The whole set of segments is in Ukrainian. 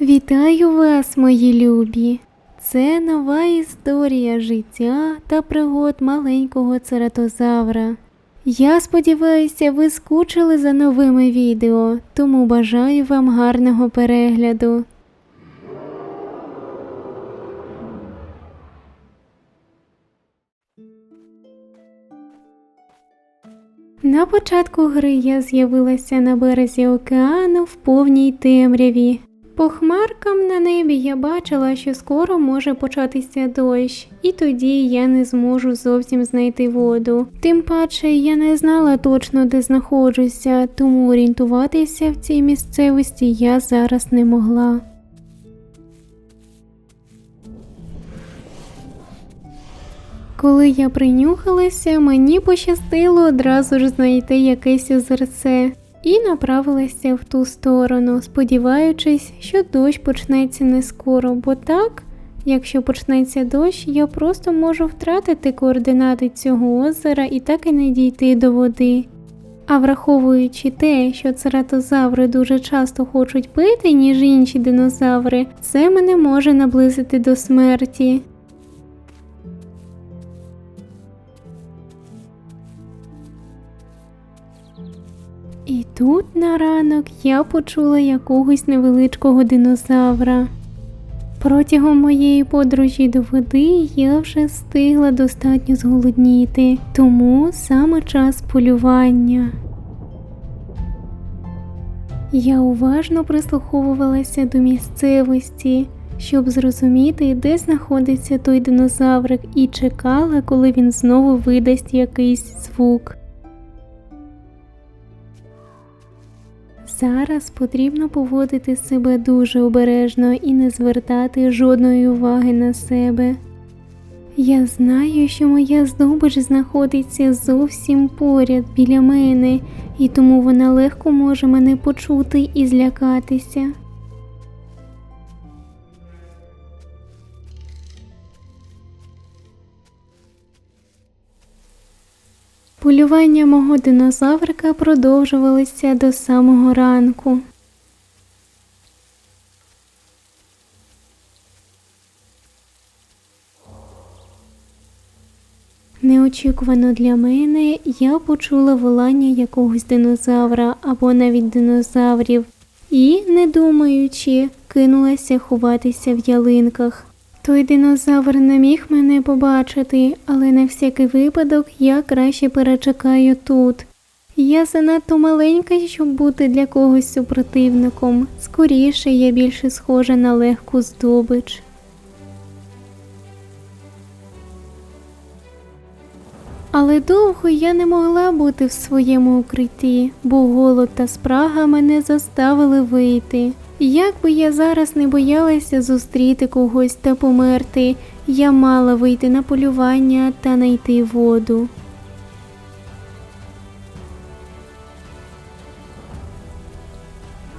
Вітаю вас, мої любі! Це нова історія життя та пригод маленького цератозавра. Я сподіваюся, ви скучили за новими відео, тому бажаю вам гарного перегляду. На початку гри я з'явилася на березі океану в повній темряві. По хмаркам на небі я бачила, що скоро може початися дощ, і тоді я не зможу зовсім знайти воду. Тим паче я не знала точно, де знаходжуся, тому орієнтуватися в цій місцевості я зараз не могла. Коли я принюхалася, мені пощастило одразу ж знайти якесь озерце і направилася в ту сторону, сподіваючись, що дощ почнеться не скоро, бо так, якщо почнеться дощ, я просто можу втратити координати цього озера і так і не дійти до води. А враховуючи те, що цератозаври дуже часто хочуть пити, ніж інші динозаври, це мене може наблизити до смерті. Тут на ранок я почула якогось невеличкого динозавра. Протягом моєї подорожі до води я вже встигла достатньо зголодніти, тому саме час полювання. Я уважно прислуховувалася до місцевості, щоб зрозуміти, де знаходиться той динозаврик, і чекала, коли він знову видасть якийсь звук. Зараз потрібно поводити себе дуже обережно і не звертати жодної уваги на себе. Я знаю, що моя здобич знаходиться зовсім поряд біля мене, і тому вона легко може мене почути і злякатися. Полювання мого динозаврика продовжувалося до самого ранку. Неочікувано для мене я почула волання якогось динозавра або навіть динозаврів і, не думаючи, кинулася ховатися в ялинках. Той динозавр не міг мене побачити, але на всякий випадок я краще перечекаю тут. Я занадто маленька, щоб бути для когось супротивником. Скоріше я більше схожа на легку здобич. Але довго я не могла бути в своєму укритті, бо голод та спрага мене заставили вийти. Як би я зараз не боялася зустріти когось та померти, я мала вийти на полювання та знайти воду.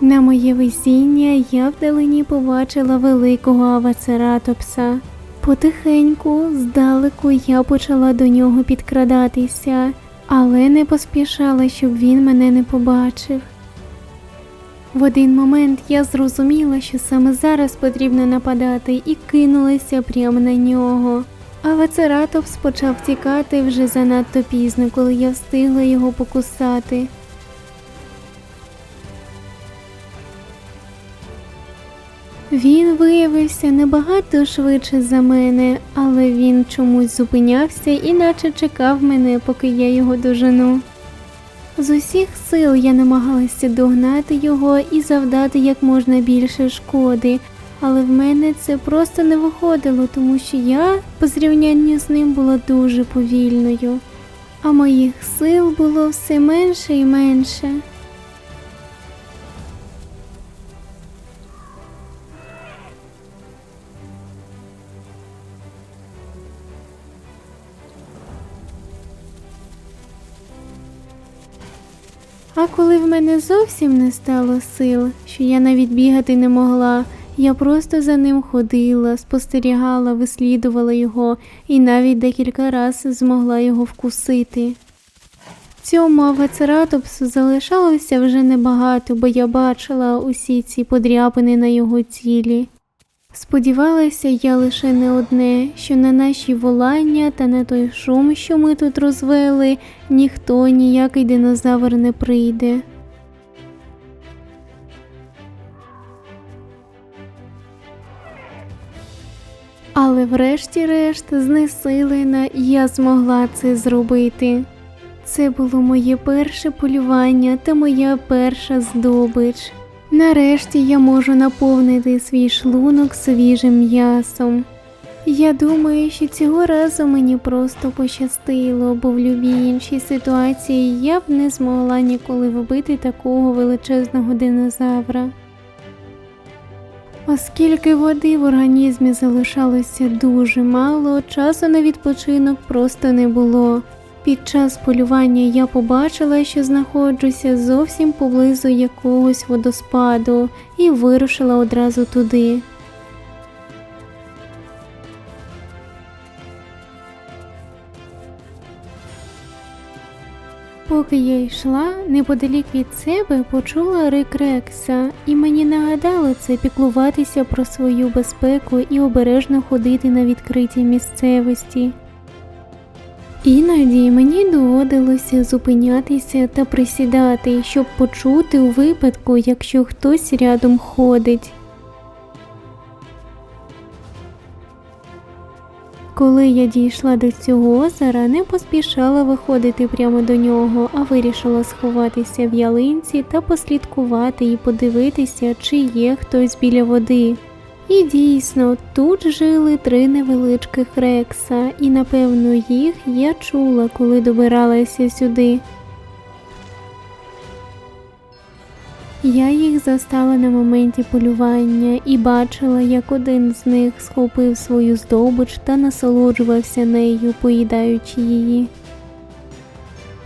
На моє везіння я вдалині побачила великого авацератопса. Потихеньку, здалеку я почала до нього підкрадатися, але не поспішала, щоб він мене не побачив. В один момент я зрозуміла, що саме зараз потрібно нападати, і кинулася прямо на нього. А Вацератопс почав тікати вже занадто пізно, коли я встигла його покусати. Він виявився набагато швидше за мене, але він чомусь зупинявся і наче чекав мене, поки я його дожену. З усіх сил я намагалася догнати його і завдати як можна більше шкоди, але в мене це просто не виходило, тому що я по зрівнянню з ним була дуже повільною, а моїх сил було все менше і менше. В мене зовсім не стало сил, що я навіть бігати не могла, я просто за ним ходила, спостерігала, вислідувала його і навіть декілька разів змогла його вкусити. Цьому авацератопсу залишалося вже небагато, бо я бачила усі ці подряпини на його тілі. Сподівалася я лише не одне, що на наші волання та на той шум, що ми тут розвели, ніхто ніякий динозавр не прийде. Але врешті-решт, знесилена, я змогла це зробити. Це було моє перше полювання та моя перша здобич. Нарешті я можу наповнити свій шлунок свіжим м'ясом. Я думаю, що цього разу мені просто пощастило, бо в любій іншій ситуації я б не змогла ніколи вбити такого величезного динозавра. Оскільки води в організмі залишалося дуже мало, часу на відпочинок просто не було. Під час полювання я побачила, що знаходжуся зовсім поблизу якогось водоспаду, і вирушила одразу туди. Поки я йшла, неподалік від себе почула рик Рекса, і мені нагадало це піклуватися про свою безпеку і обережно ходити на відкритій місцевості. Іноді мені доводилося зупинятися та присідати, щоб почути у випадку, якщо хтось рядом ходить. Коли я дійшла до цього озера, не поспішала виходити прямо до нього, а вирішила сховатися в ялинці та послідкувати і подивитися, чи є хтось біля води. І дійсно, тут жили три невеличких рекса, і напевно їх я чула, коли добиралася сюди. Я їх застала на моменті полювання і бачила, як один з них схопив свою здобич та насолоджувався нею, поїдаючи її.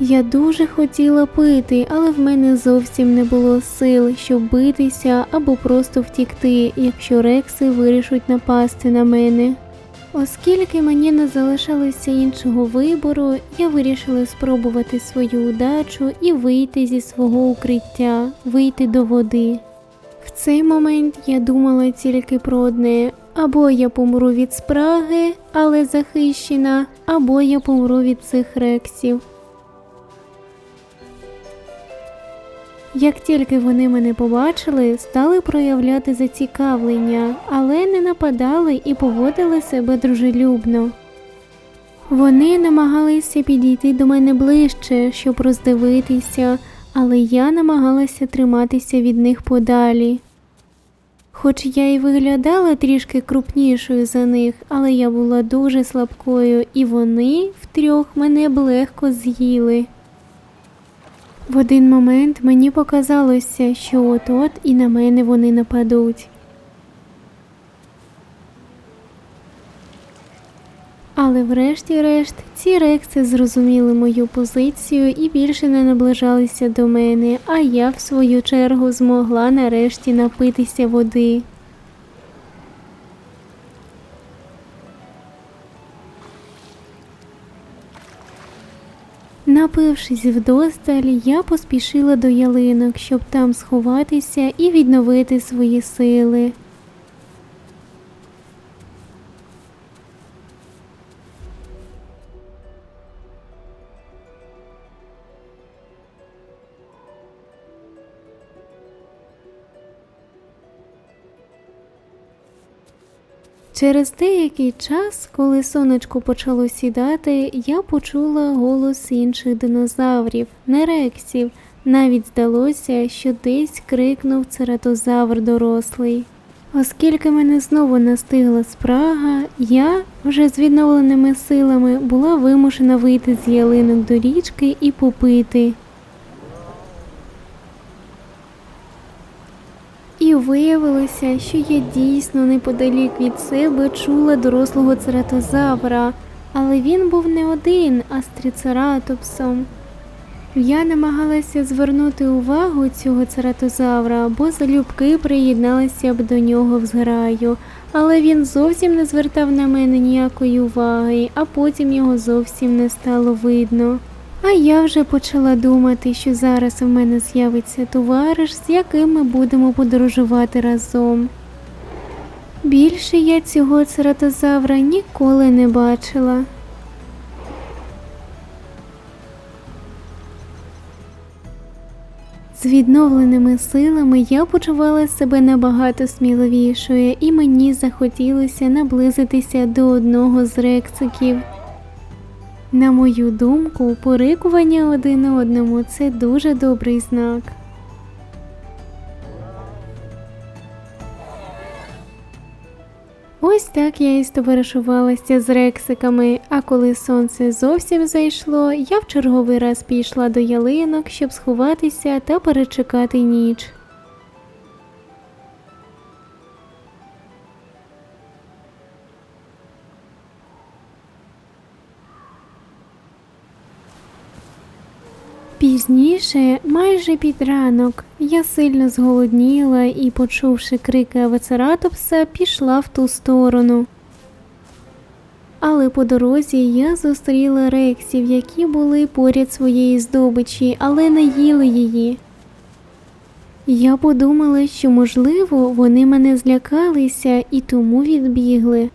Я дуже хотіла пити, але в мене зовсім не було сил, щоб битися або просто втікти, якщо рекси вирішуть напасти на мене. Оскільки мені не залишалося іншого вибору, я вирішила спробувати свою удачу і вийти зі свого укриття, вийти до води. В цей момент я думала тільки про одне: або я помру від спраги, але захищена, або я помру від цих рексів. Як тільки вони мене побачили, стали проявляти зацікавлення, але не нападали і поводили себе дружелюбно. Вони намагалися підійти до мене ближче, щоб роздивитися, але я намагалася триматися від них подалі. Хоч я й виглядала трішки крупнішою за них, але я була дуже слабкою, і вони втрьох мене б легко з'їли. В один момент мені показалося, що от-от і на мене вони нападуть. Але врешті-решт ці рекси зрозуміли мою позицію і більше не наближалися до мене, а я в свою чергу змогла нарешті напитися води. Напившись вдосталь, я поспішила до ялинок, щоб там сховатися і відновити свої сили. Через деякий час, коли сонечко почало сідати, я почула голос інших динозаврів, не рексів. Навіть здалося, що десь крикнув цератозавр дорослий. Оскільки мене знову настигла спрага, я, вже з відновленими силами, була вимушена вийти з ялинок до річки і попити. Виявилося, що я дійсно неподалік від себе чула дорослого цератозавра, але він був не один, а з трицератопсом. Я намагалася звернути увагу цього цератозавра, бо залюбки приєдналася б до нього в зграю, але він зовсім не звертав на мене ніякої уваги, а потім його зовсім не стало видно. А я вже почала думати, що зараз у мене з'явиться товариш, з яким ми будемо подорожувати разом. Більше я цього цератозавра ніколи не бачила. З відновленими силами я почувала себе набагато сміливішою, і мені захотілося наблизитися до одного з рексиків. На мою думку, порикування один одному це дуже добрий знак. Ось так я і стоваришувалася з рексиками, а коли сонце зовсім зайшло, я в черговий раз пішла до ялинок, щоб сховатися та перечекати ніч. Пізніше, майже під ранок, я сильно зголодніла і, почувши крики Авецератопса, пішла в ту сторону. Але по дорозі я зустріла рексів, які були поряд своєї здобичі, але не їли її. Я подумала, що, можливо, вони мене злякалися і тому відбігли.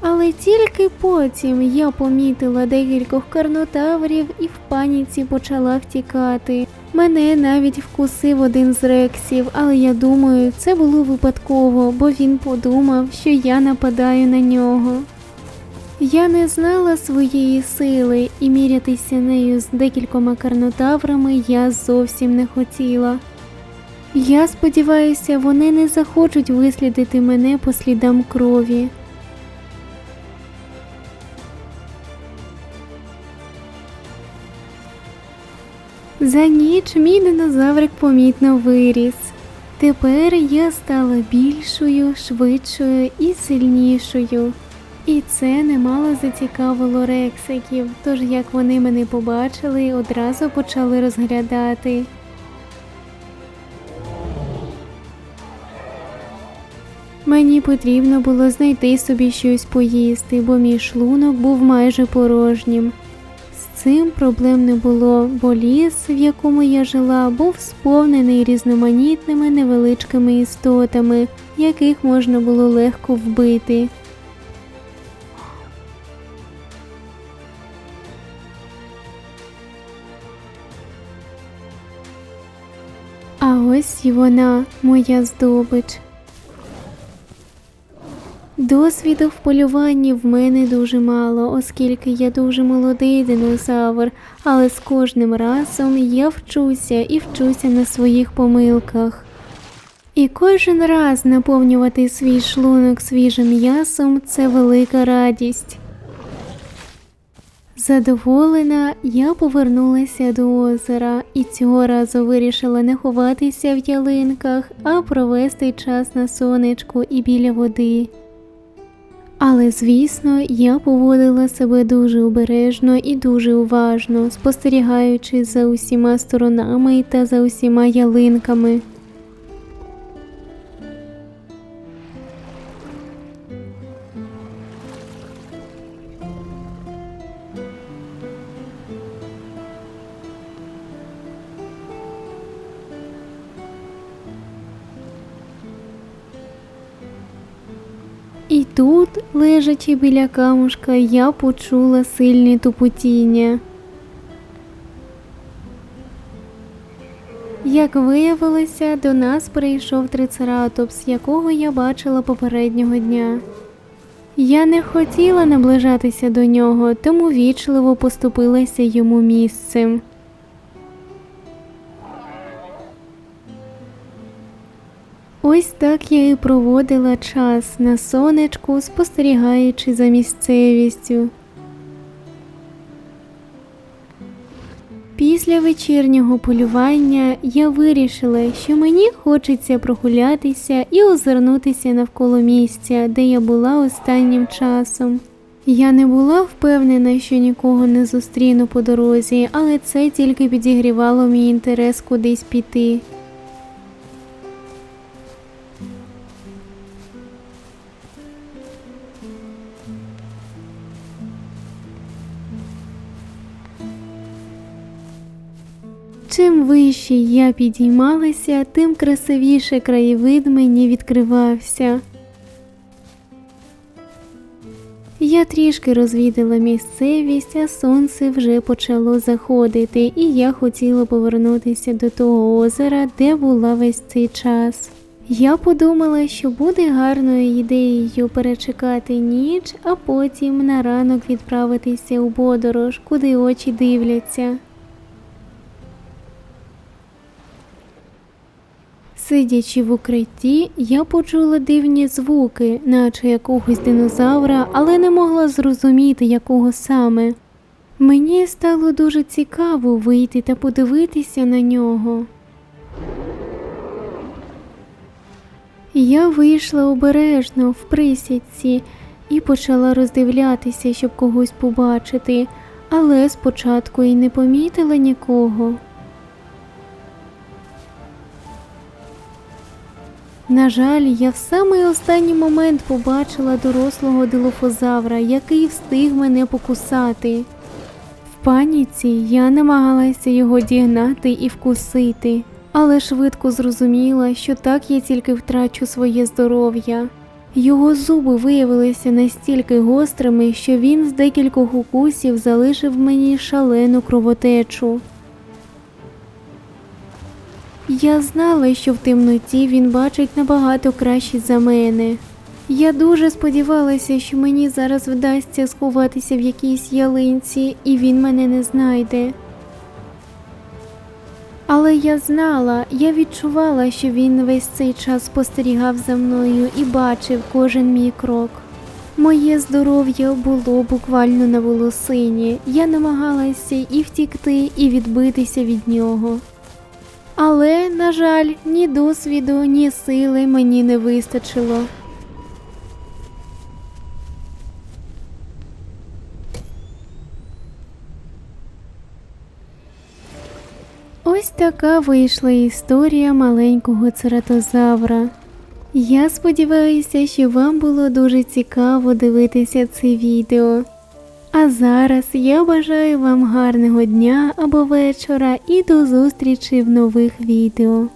Але тільки потім я помітила декількох карнотаврів і в паніці почала втікати. Мене навіть вкусив один з рексів, але я думаю, це було випадково, бо він подумав, що я нападаю на нього. Я не знала своєї сили і мірятися нею з декількома карнотаврами я зовсім не хотіла. Я сподіваюся, вони не захочуть вислідити мене по слідам крові. За ніч мій динозаврик помітно виріс. Тепер я стала більшою, швидшою і сильнішою. І це немало зацікавило рексиків, тож як вони мене побачили, одразу почали розглядати. Мені потрібно було знайти собі щось поїсти, бо мій шлунок був майже порожнім. Цим проблем не було, бо ліс, в якому я жила, був сповнений різноманітними невеличкими істотами, яких можна було легко вбити. А ось і вона, моя здобич. Досвіду в полюванні в мене дуже мало, оскільки я дуже молодий динозавр, але з кожним разом я вчуся і вчуся на своїх помилках. І кожен раз наповнювати свій шлунок свіжим м'ясом це велика радість. Задоволена, я повернулася до озера і цього разу вирішила не ховатися в ялинках, а провести час на сонечку і біля води. Але, звісно, я поводила себе дуже обережно і дуже уважно, спостерігаючи за усіма сторонами та за усіма ялинками. Тут, лежачи біля камушка, я почула сильне тупотіння. Як виявилося, до нас прийшов трицератопс, якого я бачила попереднього дня. Я не хотіла наближатися до нього, тому вічливо поступилася йому місцем. Ось так я і проводила час на сонечку, спостерігаючи за місцевістю. Після вечірнього полювання я вирішила, що мені хочеться прогулятися і озирнутися навколо місця, де я була останнім часом. Я не була впевнена, що нікого не зустріну по дорозі, але це тільки підігрівало мій інтерес кудись піти. Чим вище я підіймалася, тим красивіше краєвид мені відкривався. Я трішки розвідала місцевість, а сонце вже почало заходити, і я хотіла повернутися до того озера, де була весь цей час. Я подумала, що буде гарною ідеєю перечекати ніч, а потім на ранок відправитися у подорож, куди очі дивляться. Сидячи в укритті, я почула дивні звуки, наче якогось динозавра, але не могла зрозуміти, якого саме. Мені стало дуже цікаво вийти та подивитися на нього. Я вийшла обережно в присядці і почала роздивлятися, щоб когось побачити, але спочатку і не помітила нікого. На жаль, я в самий останній момент побачила дорослого дилофозавра, який встиг мене покусати. В паніці я намагалася його дігнати і вкусити, але швидко зрозуміла, що так я тільки втрачу своє здоров'я. Його зуби виявилися настільки гострими, що він з декількох укусів залишив мені шалену кровотечу. Я знала, що в темноті він бачить набагато краще за мене. Я дуже сподівалася, що мені зараз вдасться сховатися в якійсь ялинці, і він мене не знайде. Але я знала, я відчувала, що він весь цей час спостерігав за мною і бачив кожен мій крок. Моє здоров'я було буквально на волосині. Я намагалася і втікти, і відбитися від нього. Але, на жаль, ні досвіду, ні сили мені не вистачило. Ось така вийшла історія маленького цератозавра. Я сподіваюся, що вам було дуже цікаво дивитися це відео. А зараз я бажаю вам гарного дня або вечора і до зустрічі в нових відео.